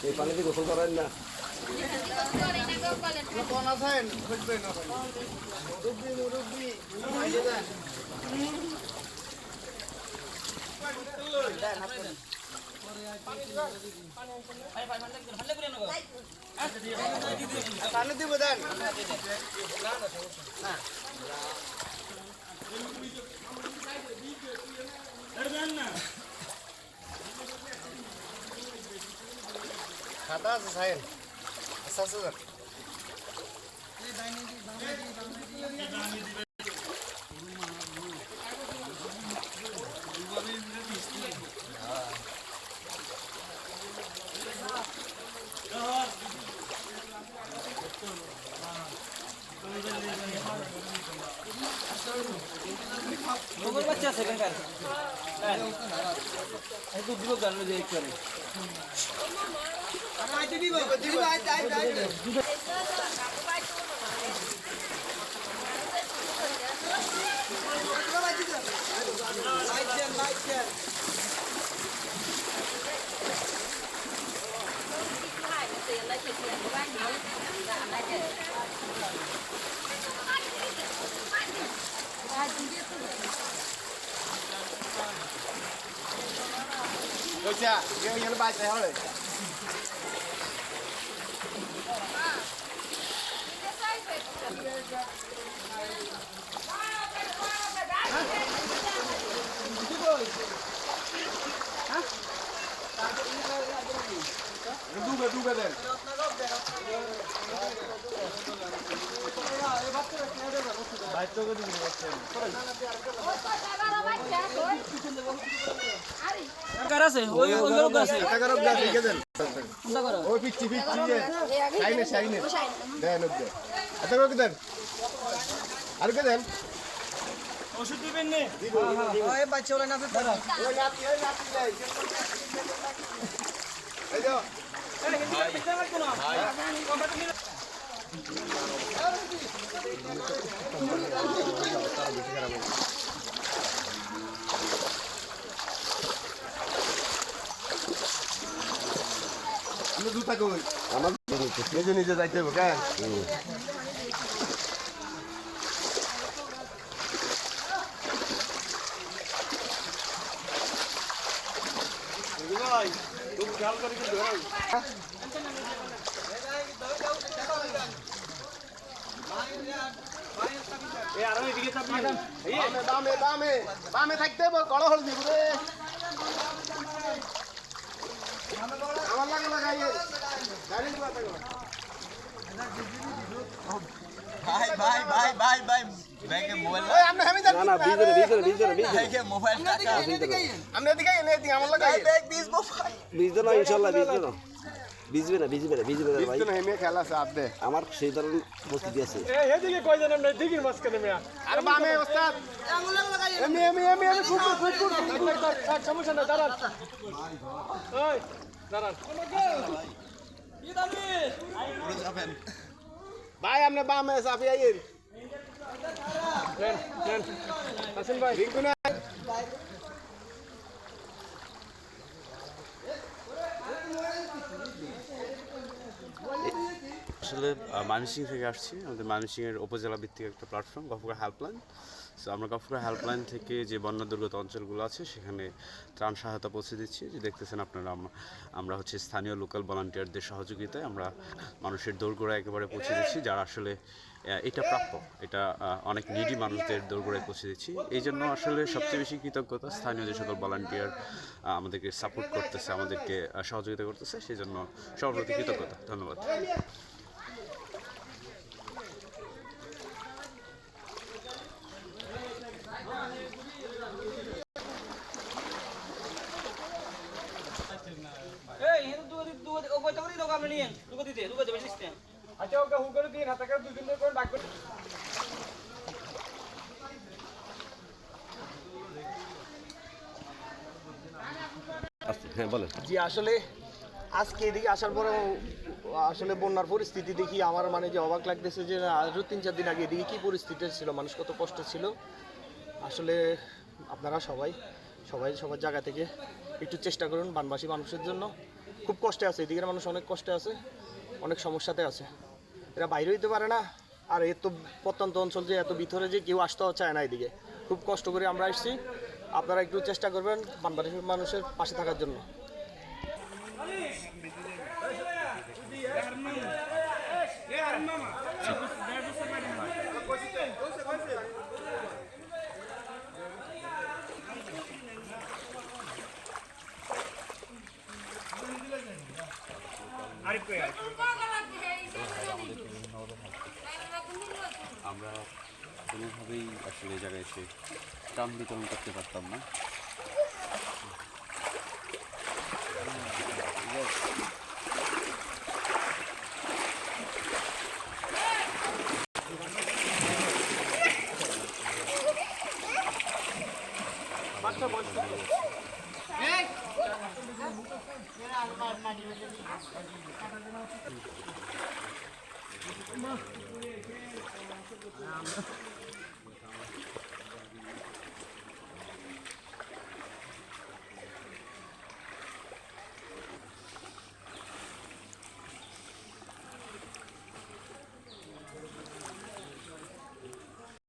এই পানিতে গোসল করেন না। কোন আছেন খুঁজবেন মুরব্বি মুরব্বি দেন পানি দিব দেন খাতা আছে সাহেব আচ্ছা আচ্ছা। এই তো যুবক গান যে করে। আইতে দিব দিব আইতে আইতে ডুবে দেন কার আছে ওই ওই লোক আছে টাকার গাছ লিখে দেন আর কে দেন ওষুধ দিবেন নে ওই বাচ্চা ওরা নাচে তারা ওই নাচি ওই কই আমার নিজে নিজে যাইতে হবে কেন? বামে বামে বামে বামে থাকতে কড় হল দিব রে আমার লাগে লাগাইয়ে গাড়ি দিবা ভাই ভাই ভাই ভাই ভাই ব্যাগে মোবাইল ওই আপনি হেমি না না মোবাইল টাকা এদিকে এনে এদিকে আমার লাগাই ব্যাগ দিস মোবাইল ভিজবে না ইনশাল্লাহ ভিজবে না ভিজবে না ভিজবে না ভিজবে না ভাই। হেমি খেলা আছে আপনি আমার সেই ধরনের প্রস্তুতি আছে। আর বামে ওস্তাদ। এমি এমি এমি এমি ফুট ফুট ফুট সমস্যা না দাঁড়ান। ভাই আপনি বামে সাফি আইয়েন। আসেন ভাই। আসলে মানসিং থেকে আসছি। আমাদের মানসিংয়ের উপজেলা ভিত্তিক একটা প্ল্যাটফর্ম গফুকা হেল্পলাইন সো আমরা গফুকা হেল্পলাইন থেকে যে বন্যা দুর্গত অঞ্চলগুলো আছে, সেখানে ত্রাণ সহায়তা পৌঁছে দিচ্ছি। যে দেখতেছেন আপনারা আমরা হচ্ছে স্থানীয় লোকাল ভলান্টিয়ারদের সহযোগিতায় আমরা মানুষের দৌড়গোড়ায় একেবারে পৌঁছে দিচ্ছি, যারা আসলে এটা প্রাপ্য। এটা অনেক নিডি মানুষদের দৌড়গোড়ায় পৌঁছে দিচ্ছি। এই জন্য আসলে সবচেয়ে বেশি কৃতজ্ঞতা স্থানীয় যে সকল ভলান্টিয়ার আমাদেরকে সাপোর্ট করতেছে, আমাদেরকে সহযোগিতা করতেছে সেই জন্য সবার প্রতি কৃতজ্ঞতা। ধন্যবাদ এই হেতু দুগো দিতে সিস্টেম আচ্ছা ওকে হু করে দিন হাতে করে দুদিন করে ডাক করে হ্যাঁ বলেন। জি আসলে আজকে এদিকে আসার পরেও আসলে বন্যার পরিস্থিতি দেখি আমার মানে যে অবাক লাগতেছে যে আরও তিন চার দিন আগে এদিকে কী পরিস্থিতি ছিল মানুষ কত কষ্ট ছিল। আসলে আপনারা সবাই সবাই সবার জায়গা থেকে একটু চেষ্টা করুন বানবাসী মানুষের জন্য। খুব কষ্টে আছে, এদিকের মানুষ অনেক কষ্টে আছে, অনেক সমস্যাতে আছে। এরা বাইরে হইতে পারে না, আর এত প্রত্যন্ত অঞ্চল যে, এত ভিতরে যে কেউ আসতে চায় না এদিকে। খুব কষ্ট করে আমরা এসেছি আপনারা একটু চেষ্টা করবেন বানবাড়ির মানুষের পাশে থাকার জন্য। আমরা কোনোভাবেই আসলে এই জায়গায় এসে দাম বিতরণ করতে পারতাম না Thank you. Ma.